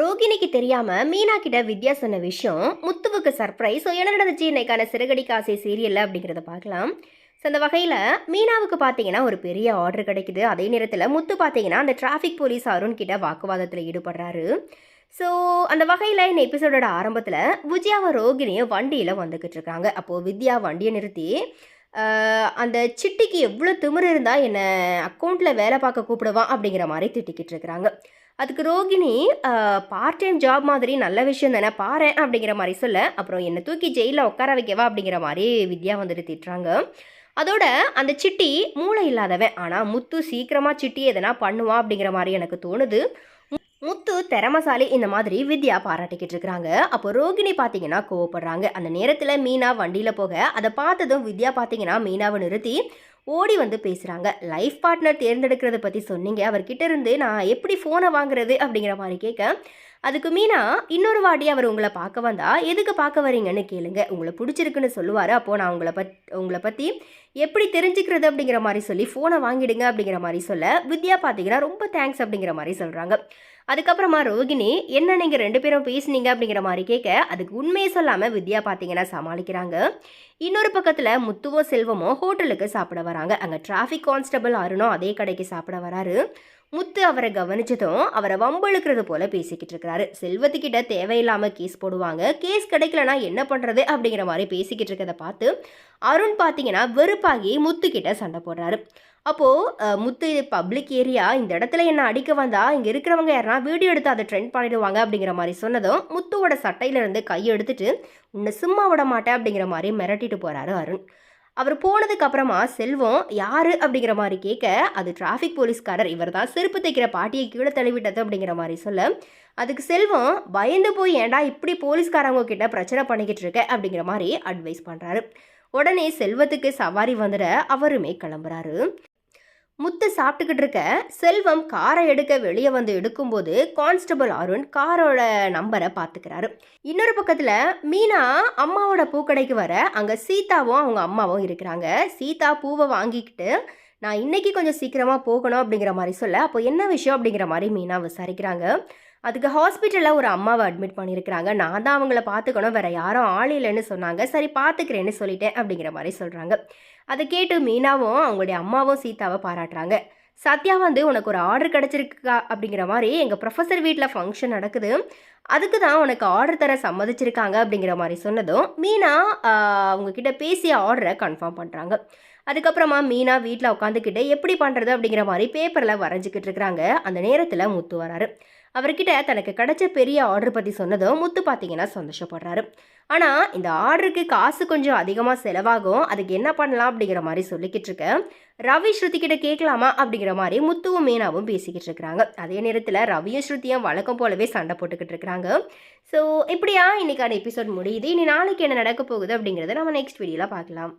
ரோகிணிக்கு தெரியாம மீனா கிட்ட வித்யா சொன்ன விஷயம் முத்துவுக்கு சர்ப்ரைஸ் ஸோ என்ன நடந்துச்சு? இன்னைக்கான சிறுகடி காசை சீரியல் அப்படிங்கிறத பார்க்கலாம். ஸோ அந்த வகையில் மீனாவுக்கு பார்த்தீங்கன்னா ஒரு பெரிய ஆர்டர் கிடைக்குது. அதே நேரத்தில் முத்து பார்த்தீங்கன்னா அந்த டிராஃபிக் போலீஸ் அருண் கிட்ட வாக்குவாதத்தில் ஈடுபடுறாரு. ஸோ அந்த வகையில் இந்த எபிசோடோட ஆரம்பத்தில் விஜயாவை ரோகிணியும் வண்டியில் வந்துக்கிட்டு இருக்காங்க. அப்போது வித்யா வண்டியை நிறுத்தி அந்த சிட்டிக்கு எவ்வளோ திமிர் இருந்தால் என்னை அக்கௌண்ட்டில் வேலை பார்க்க கூப்பிடுவான் அப்படிங்கிற மாதிரி திட்டிக்கிட்டு இருக்கிறாங்க. அதுக்கு ரோகிணி பார்ட் டைம் ஜாப் மாதிரி நல்ல விஷயம் தானே பாரு அப்படிங்கிற மாதிரி சொல்ல அப்புறம் என்னை தூக்கி ஜெயிலில் உட்கார வைக்கவா? அப்படிங்கிற மாதிரி வித்யா வந்துட்டு திட்டுறாங்க. அதோட அந்த சிட்டி மூளை இல்லாதவன் ஆனால் முத்து சீக்கிரமாக சிட்டி எதனா பண்ணுவான் அப்படிங்கிற மாதிரி எனக்கு தோணுது. முத்து திறமசாலி இந்த மாதிரி வித்யா பாராட்டிக்கிட்டு இருக்கிறாங்க. அப்போ ரோகிணி பார்த்தீங்கன்னா கோவப்படுறாங்க. அந்த நேரத்தில் மீனா வண்டியில் போக அதை பார்த்ததும் வித்யா பார்த்தீங்கன்னா மீனாவை நிறுத்தி ஓடி வந்து பேசுகிறாங்க லைஃப் பார்ட்னர் தேர்ந்தெடுக்கிறத பற்றி சொன்னீங்க. அவர்கிட்ட இருந்து நான் எப்படி ஃபோனை வாங்குறது அப்படிங்கிற மாதிரி கேட்க அதுக்கு மீனா இன்னொரு வாட்டி அவர் உங்களை பார்க்க வந்தா எதுக்கு பார்க்க வரீங்கன்னு கேளுங்க. உங்களை பிடிச்சிருக்குன்னு சொல்லுவார். அப்போது நான் உங்களை பத் உங்களை பற்றி எப்படி தெரிஞ்சுக்கிறது அப்படிங்கிற மாதிரி சொல்லி ஃபோனை வாங்கிடுங்க அப்படிங்கிற மாதிரி சொல்ல வித்யா பார்த்தீங்கன்னா ரொம்ப தேங்க்ஸ் அப்படிங்கிற மாதிரி சொல்கிறாங்க அதுக்கப்புறமா ரோகிணி என்ன நீங்கள் ரெண்டு பேரும் பேசுனீங்க? அப்படிங்கிற மாதிரி கேட்க அதுக்கு உண்மையை சொல்லாமல் வித்யா பார்த்தீங்கன்னா சமாளிக்கிறாங்க. இன்னொரு பக்கத்தில் முத்துவோ செல்வமோ ஹோட்டலுக்கு சாப்பிட வராங்க. அங்கே டிராஃபிக் கான்ஸ்டபிள் அருணும் அதே கடைக்கு சாப்பிட வராரு. முத்து அவரை கவனிச்சதும் அவரை வம்பழுக்கிறது போல பேசிக்கிட்டு இருக்கிறாரு. செல்வத்துக்கிட்ட தேவையில்லாமல் கேஸ் போடுவாங்க. கேஸ் கிடைக்கலனா என்ன பண்ணுறது அப்படிங்கிற மாதிரி பேசிக்கிட்டு இருக்கிறத பார்த்து அருண் பார்த்தீங்கன்னா வெறுப்பாகி முத்துக்கிட்ட சண்டை போடுறாரு. அப்போது முத்து இது பப்ளிக் ஏரியா இந்த இடத்துல என்ன அடிக்க வந்தால் இங்கே இருக்கிறவங்க யாருன்னா வீடியோ எடுத்து அதை ட்ரெண்ட் பண்ணிடுவாங்க அப்படிங்கிற மாதிரி சொன்னதும் முத்துவோட சட்டையிலேருந்து கையை எடுத்துட்டு உன்னை சும்மா விட மாட்டேன் அப்படிங்கிற மாதிரி மிரட்டிட்டு போகிறாரு அருண். அவர் போனதுக்கு அப்புறமா செல்வம் யாரு? அப்படிங்கிற மாதிரி கேட்க அது டிராஃபிக் போலீஸ்காரர் இவர் தான் செருப்பு தைக்கிற பாட்டியை கீழே தள்ளிவிட்டது அப்படிங்கிற மாதிரி சொல்ல அதுக்கு செல்வம் பயந்து போய் ஏன்டா இப்படி போலீஸ்காரவங்க கிட்ட பிரச்சனை பண்ணிக்கிட்டு இருக்க? அப்படிங்கிற மாதிரி அட்வைஸ் பண்ணுறாரு உடனே செல்வத்துக்கு சவாரி வந்துட அவருமே கிளம்புறாரு. முத்து சாப்பிட்டுக்கிட்டு இருக்க செல்வம் காரை எடுக்க வெளியே வந்து எடுக்கும்போது கான்ஸ்டபிள் அருண் காரோட நம்பரை பார்த்துக்கிறாரு. இன்னொரு பக்கத்தில் மீனா அம்மாவோட பூக்கடைக்கு வர அங்கே சீதாவும் அவங்க அம்மாவும் இருக்கிறாங்க. சீதா பூவை வாங்கிக்கிட்டு நான் இன்னைக்கு கொஞ்சம் சீக்கிரமாக போகணும் அப்படிங்கிற மாதிரி சொல்ல அப்போ என்ன விஷயம் அப்படிங்கிற மாதிரி மீனா விசாரிக்கிறாங்க. அதுக்கு ஹாஸ்பிட்டலில் ஒரு அம்மாவை அட்மிட் பண்ணியிருக்கிறாங்க. நான் தான் அவங்கள பார்த்துக்கணும். வேற யாரும் ஆள் இல்லைன்னு சொன்னாங்க. சரி பார்த்துக்கிறேன்னு சொல்லிட்டேன் அப்படிங்கிற மாதிரி சொல்கிறாங்க அதை கேட்டு மீனாவும் அவங்களுடைய அம்மாவும் சீதாவை பாராட்டுறாங்க. சத்யா வந்து உனக்கு ஒரு ஆர்டர் கிடச்சிருக்கா? அப்படிங்கிற மாதிரி எங்கள் ப்ரொஃபஸர் வீட்டில் ஃபங்க்ஷன் நடக்குது. அதுக்கு தான் உனக்கு ஆர்டர் தர சம்மதிச்சிருக்காங்க அப்படிங்கிற மாதிரி சொன்னதும் மீனா அவங்கக்கிட்ட பேசிய ஆர்டரை கன்ஃபார்ம் பண்ணுறாங்க அதுக்கப்புறமா மீனா வீட்டில் உட்காந்துக்கிட்டு எப்படி பண்ணுறது அப்படிங்கிற மாதிரி பேப்பரில் வரைஞ்சிக்கிட்டு இருக்கிறாங்க. அந்த நேரத்தில் முத்து வராரு. அவர்கிட்ட தனக்கு கிடைச்ச பெரிய ஆர்டர் பற்றி சொன்னதும் முத்து பார்த்தீங்கன்னா சந்தோஷப்படுறாரு. ஆனால் இந்த ஆர்டருக்கு காசு கொஞ்சம் அதிகமாக செலவாகும். அதுக்கு என்ன பண்ணலாம் அப்படிங்கிற மாதிரி சொல்லிக்கிட்டு இருக்க ரவி ஸ்ருதி கிட்ட கேட்கலாமா அப்படிங்கிற மாதிரி முத்துவும் மீனாவும் பேசிக்கிட்டு இருக்கிறாங்க. அதே நேரத்தில் ரவியும் ஸ்ருதியும் வழக்கம் போலவே சண்டை போட்டுக்கிட்டு இருக்கிறாங்க. ஸோ இப்படியா இன்னைக்கான எபிசோட் முடியுது. இனி நாளைக்கு என்ன நடக்க போகுது அப்படிங்கிறத நம்ம நெக்ஸ்ட் வீடியோவில் பார்க்கலாம்.